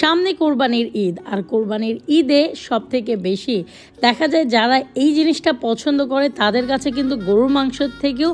সামনে কোরবানির ঈদ, আর কোরবানির ঈদে সব থেকে বেশি দেখা যায় যারা এই জিনিসটা পছন্দ করে, তাদের কাছে কিন্তু গরুর মাংসের থেকেও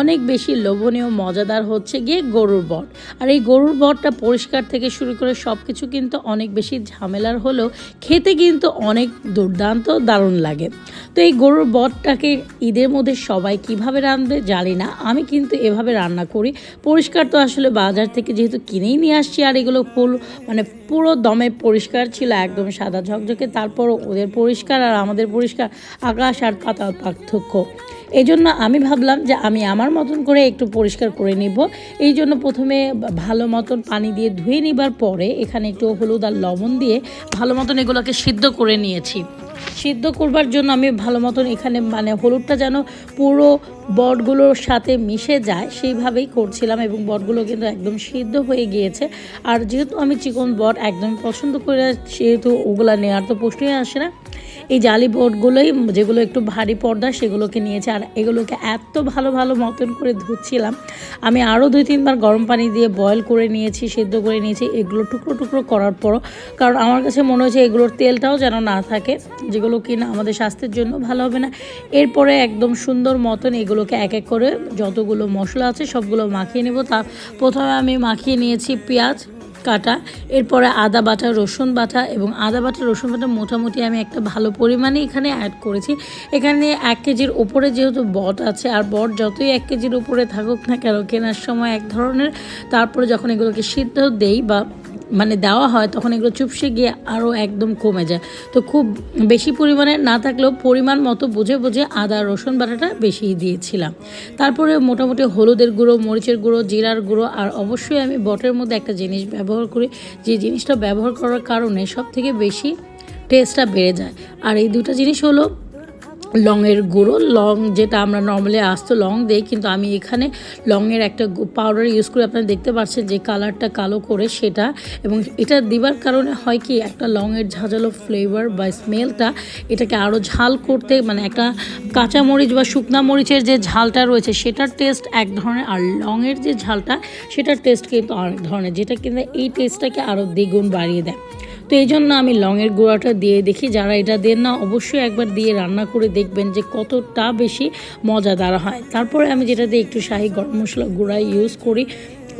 অনেক বেশি লোভনীয়, মজাদার হচ্ছে গিয়ে গরুর বট। আর এই গরুর বটটা পরিষ্কার থেকে শুরু করে সব কিছু কিন্তু অনেক বেশি ঝামেলার হলেও খেতে কিন্তু অনেক দুর্দান্ত, দারুণ লাগে। তো এই গরুর বটটাকে ঈদের মধ্যে সবাই কীভাবে রাঁধবে জানি না, আমি কিন্তু এভাবে রান্না করি। পরিষ্কার তো আসলে বাজার থেকে যেহেতু কিনেই নিয়ে আসছি, আর এগুলো ফুল মানে পুরো দমে পরিষ্কার ছিল, একদম সাদা ঝকঝকে। তারপর ওদের পরিষ্কার আর আমাদের পরিষ্কার। আকাশ আর পাতাল পার্থক্য। এই জন্য আমি ভাবলাম যে আমি আমার মতন করে একটু পরিষ্কার করে নিব। এই জন্য প্রথমে ভালো মতন পানি দিয়ে ধুয়ে নিবার পরে এখানে একটু হলুদ আর লবণ দিয়ে ভালো মতন এগুলোকে সিদ্ধ করে নিয়েছি। সিদ্ধ করবার জন্য আমি ভালো মতন এখানে মানে হলুদটা যেন পুরো বটগুলোর সাথে মিশে যায়, সেইভাবেই করছিলাম এবং বটগুলো কিন্তু একদম সিদ্ধ হয়ে গিয়েছে। আর যেহেতু আমি চিকন বট একদম পছন্দ করে সেহেতু ওগুলা নেওয়ার তো প্রশ্নই আসে না। এই জালি বোর্ডগুলোই যেগুলো একটু ভারী পর্দা, সেগুলোকে নিয়েছে। আর এগুলোকে এত ভালো ভালো মতন করে ধুচ্ছিলাম। আমি আরও দুই, তিনবার গরম পানি দিয়ে বয়েল করে নিয়েছি, সেদ্ধ করে নিয়েছি। এগুলো টুকরো টুকরো করার পরও, কারণ আমার কাছে মনে হয়েছে এগুলোর তেলটাও যেন না থাকে, যেগুলো কিনা আমাদের স্বাস্থ্যের জন্য ভালো হবে না। এরপরে একদম সুন্দর মতন এগুলোকে এক এক করে যতগুলো মশলা আছে সবগুলো মাখিয়ে নেব। তা প্রথমে আমি মাখিয়ে নিয়েছি পেঁয়াজ কাটা, এরপরে আদা বাটা, রসুন বাটা এবং আদা বাটা, রসুন বাটা মোটামুটি আমি একটা ভালো পরিমাণে এখানে অ্যাড করেছি। এখানে এক কেজির ওপরে যেহেতু বট আছে, আর বট যতই এক কেজির উপরে থাকুক না কেন, কেনার সময় এক ধরনের, তারপরে যখন এগুলোকে সিদ্ধ দেই বা মানে দেওয়া হয়, তখন এগুলো চুপসে গিয়ে আরও একদম কমে যায়। তো খুব বেশি পরিমাণে না থাকলেও পরিমাণ মতো বুঝে বুঝে আদা, রসুন বাটাটা বেশি দিয়েছিলাম। তারপরে মোটামুটি হলুদের গুঁড়ো, মরিচের গুঁড়ো, জিরার গুঁড়ো, আর অবশ্যই আমি বটের মধ্যে একটা জিনিস ব্যবহার করি, যে জিনিসটা ব্যবহার করার কারণে সব থেকে বেশি টেস্টটা বেড়ে যায়। আর এই দুটো জিনিস হলো লংয়ের গুঁড়ো। লং যেটা আমরা নর্মালি আস্ত লং দেই, কিন্তু আমি এখানে লংয়ের একটা পাউডার ইউজ করে আপনারা দেখতে পাচ্ছেন যে কালারটা কালো করে সেটা। এবং এটা দিবার কারণে হয় কি, একটা লংয়ের ঝাঁঝালো ফ্লেভার বা স্মেলটা এটাকে আরও ঝাল করতে মানে একটা কাঁচা মরিচ বা শুকনা মরিচের যে ঝালটা রয়েছে সেটার টেস্ট এক ধরনের, আর লংয়ের যে ঝালটা সেটার টেস্ট কিন্তু আরেক ধরনের, যেটা কিন্তু এই টেস্টটাকে আরও দ্বিগুণ বাড়িয়ে দেয়। তো এই জন্য আমি লংয়ের গুঁড়াটা দিয়ে দেখি। যারা এটা দেন না, অবশ্যই একবার দিয়ে রান্না করে দেখবেন যে কতটা বেশি মজাদার হয়। তারপরে আমি যেটা দিয়ে একটু শাহি গরম মশলা গুঁড়া ইউজ করি,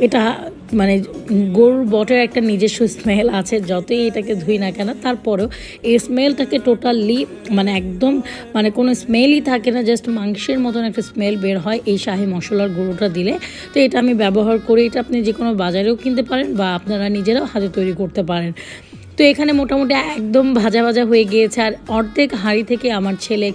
এটা মানে গরুর বটের একটা নিজস্ব স্মেল আছে, যতই এটাকে ধুই না কেন, তারপরেও এই স্মেলটাকে টোটালি মানে একদম মানে কোনো স্মেলই থাকে না জাস্ট মাংসের মতন একটা স্মেল বের হয় এই শাহি মশলার গুঁড়োটা দিলে। তো এটা আমি ব্যবহার করি, এটা আপনি যে কোনো বাজারেও কিনতে পারেন বা আপনারা নিজেরাও হাতে তৈরি করতে পারেন। তো এখানে মোটামুটি একদম ভাজা ভাজা হয়ে গিয়েছে আর অর্ধেক হাঁড়ি থেকে আমার ছেলে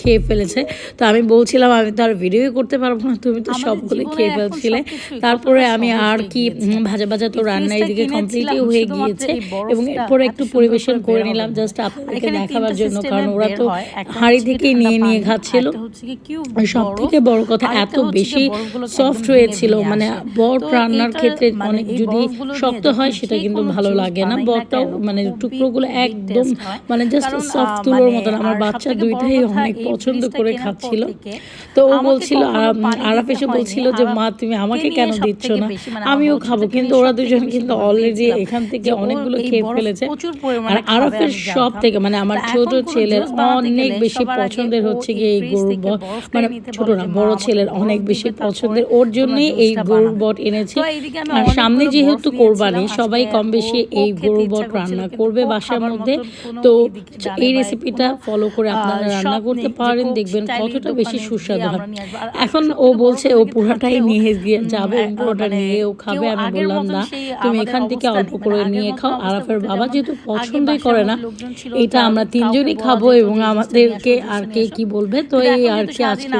খেয়ে ফেলেছে। তো আমি বলছিলাম আমি তো আর ভিডিও করতে পারব না তুমি তো সবগুলো খেয়ে ফেলছিলে। তারপরে আমি আর কি ভাজা ভাজা তো রান্না এদিকে কমপ্লিটই হয়ে গিয়েছে এবং এরপরে একটু পরিবেশন করে নিলাম জাস্ট আপনাদেরকে দেখাবার জন্য কারণ ওরা তো হাঁড়ি থেকেই নিয়ে নিয়ে খাচ্ছিল। সব থেকে বড় কথা এত বেশি সফট হয়েছিল। মানে বট রান্নার ক্ষেত্রে অনেক যদি শক্ত হয় সেটা কিন্তু ভালো লাগে না বটটাও মানে টুকরোগুলো একদম মানে জাস্ট সফট তুলোর মতন। আমার বাচ্চা দুইটাই অনেক পছন্দ করে খাচ্ছিল। তো ও বলছিল আরা- আরাফ এসে বলছিল যে মা তুমি আমাকে কেন দিচ্ছ না? আমিও খাব। কিন্তু ওরা দুজন কিন্তু অলরেডি এখান থেকে অনেকগুলো খেয়ে ফেলেছে। আর আরফের সব থেকে মানে আমার ছোট ছেলের অনেক বেশি পছন্দের হচ্ছে গিয়ে এই গরুর বট। মানে ছোট না বড় ছেলের অনেক বেশি পছন্দের ওর জন্যই এই গরুর বট এনেছি। আর সামনে যেহেতু কোরবানি সবাই কম বেশি এই গরুর বট রান্না করবে বাসার মধ্যে। তো এই রেসিপিটা ফলো করে আপনারা রান্না করতে পারেন দেখবেন কতটা বেশি সুস্বাদু হয়। এখন ও বলছে ও পুরোটাই নিয়ে গিয়ে যাবে পুরোটা নিয়ে ও খাবে আমি বললাম না তুমি এখান থেকে অল্প করে নিয়ে খাও আরাফের বাবা যেহেতু পছন্দই করে না এটা আমরা তিনজনই খাব এবং আমাদেরকে আর কে কি বলবে তো এই আর কি আজকে